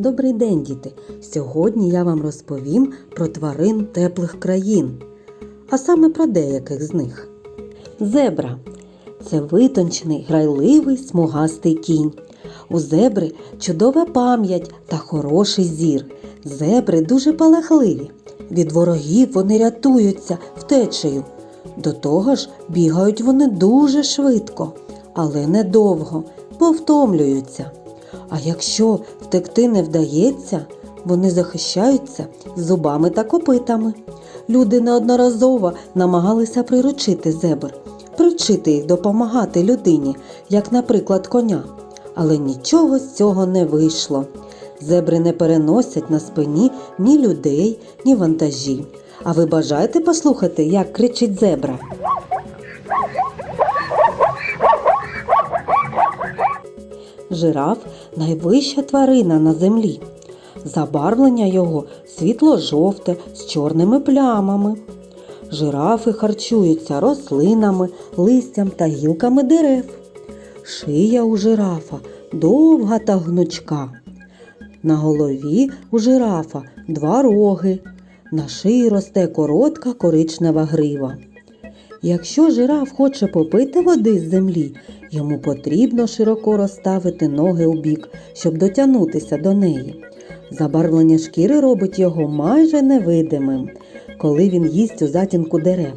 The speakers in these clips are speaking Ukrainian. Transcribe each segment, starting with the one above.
Добрий день, діти! Сьогодні я вам розповім про тварин теплих країн, а саме про деяких з них. Зебра це витончений, грайливий, смугастий кінь. У зебри чудова пам'ять та хороший зір. Зебри дуже палахливі. Від ворогів вони рятуються втечею. До того ж, бігають вони дуже швидко, але недовго, бо втомлюються. А якщо втекти не вдається, вони захищаються зубами та копитами. Люди неодноразово намагалися приручити зебр, привчити їх допомагати людині, як, наприклад, коня. Але нічого з цього не вийшло. Зебри не переносять на спині ні людей, ні вантажі. А ви бажаєте послухати, як кричить зебра? Жираф найвища тварина на землі. Забарвлення його світло-жовте з чорними плямами. Жирафи харчуються рослинами, листям та гілками дерев. Шия у жирафа довга та гнучка. На голові у жирафа два роги. На шиї росте коротка коричнева грива. Якщо жираф хоче попити води з землі, йому потрібно широко розставити ноги у бік, щоб дотягнутися до неї. Забарвлення шкіри робить його майже невидимим, коли він їсть у затінку дерев.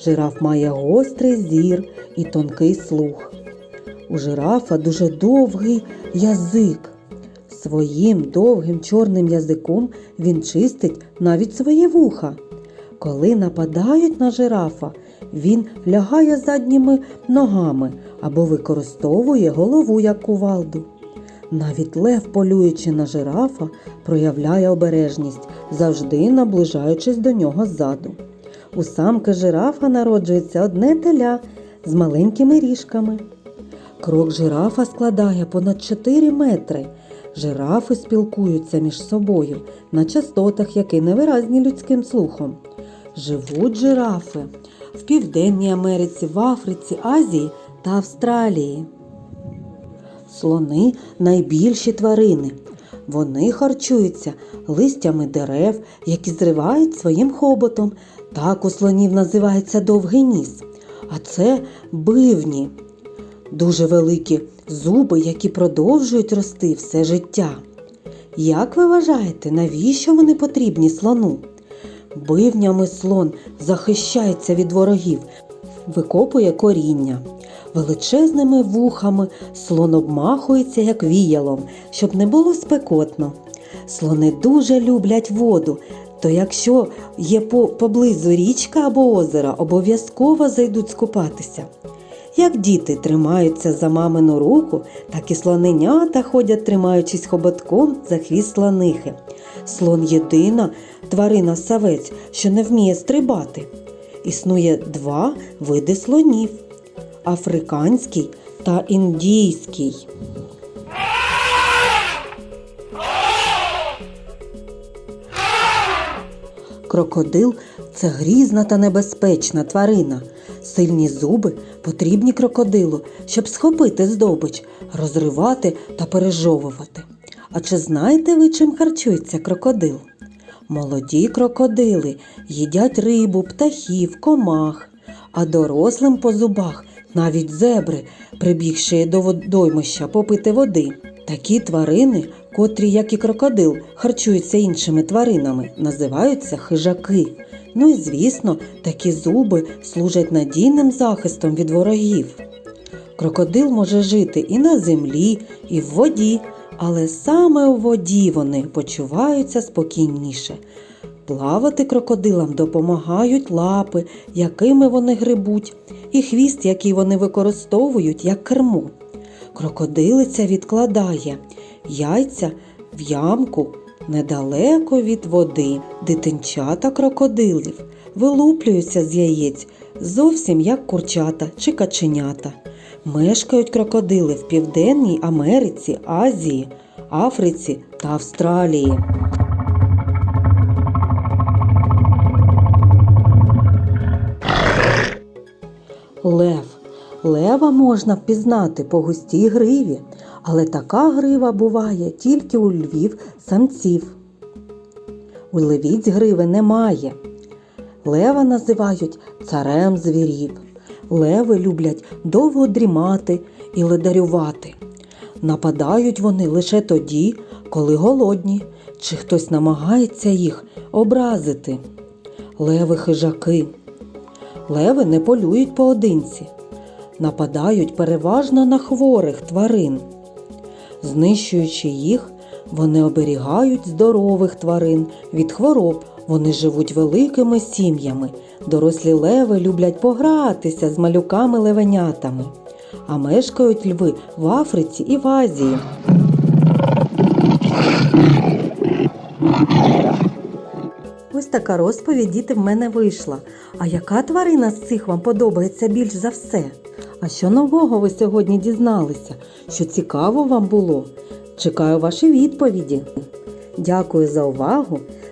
Жираф має гострий зір і тонкий слух. У жирафа дуже довгий язик. Своїм довгим чорним язиком він чистить навіть своє вуха. Коли нападають на жирафа, він лягає задніми ногами або використовує голову як кувалду. Навіть лев, полюючи на жирафа, проявляє обережність, завжди наближаючись до нього ззаду. У самки жирафа народжується одне теля з маленькими ріжками. Крок жирафа складає понад 4 метри. Жирафи спілкуються між собою на частотах, які невиразні людським слухом. Живуть жирафи в Південній Америці, в Африці, Азії та Австралії. Слони найбільші тварини. Вони харчуються листями дерев, які зривають своїм хоботом. Так у слонів називається довгий ніс. А це бивні, дуже великі зуби, які продовжують рости все життя. Як ви вважаєте, навіщо вони потрібні слону? Бивнями слон захищається від ворогів, викопує коріння. Величезними вухами слон обмахується, як віялом, щоб не було спекотно. Слони дуже люблять воду, то якщо є поблизу річка або озера, обов'язково зайдуть скупатися. Як діти тримаються за мамину руку, так і слоненята ходять, тримаючись хоботком за хвіст слонихи. Слон єдина тварина савець, що не вміє стрибати. Існує два види слонів африканський та індійський. Крокодил це грізна та небезпечна тварина. Сильні зуби потрібні крокодилу, щоб схопити здобич, розривати та пережовувати. А чи знаєте ви, чим харчується крокодил? Молоді крокодили їдять рибу, птахів, комах, а дорослим по зубах навіть зебри, прибігши до водоймища попити води. Такі тварини, котрі, як і крокодил, харчуються іншими тваринами, називаються хижаки. Ну і звісно, такі зуби служать надійним захистом від ворогів. Крокодил може жити і на землі, і в воді, але саме у воді вони почуваються спокійніше. Плавати крокодилам допомагають лапи, якими вони грибуть, і хвіст, який вони використовують як кермо. Крокодилиця відкладає яйця в ямку недалеко від води. Дитинчата крокодилів вилуплюються з яєць зовсім як курчата чи каченята. Мешкають крокодили в Південній Америці, Азії, Африці та Австралії. Лев Лева можна впізнати по густій гриві, але така грива буває тільки у львів самців. У левіць гриви немає. Лева називають царем звірів. Леви люблять довго дрімати і ледарювати. Нападають вони лише тоді, коли голодні, чи хтось намагається їх образити. Леви хижаки. Леви не полюють поодинці, нападають переважно на хворих тварин. Знищуючи їх, вони оберігають здорових тварин від хвороб. Вони живуть великими сім'ями. Дорослі леви люблять погратися з малюками-левенятами, а мешкають льви в Африці і в Азії. Ось така розповідь діти в мене вийшла. А яка тварина з цих вам подобається більш за все? А що нового ви сьогодні дізналися? Що цікаво вам було? Чекаю ваші відповіді. Дякую за увагу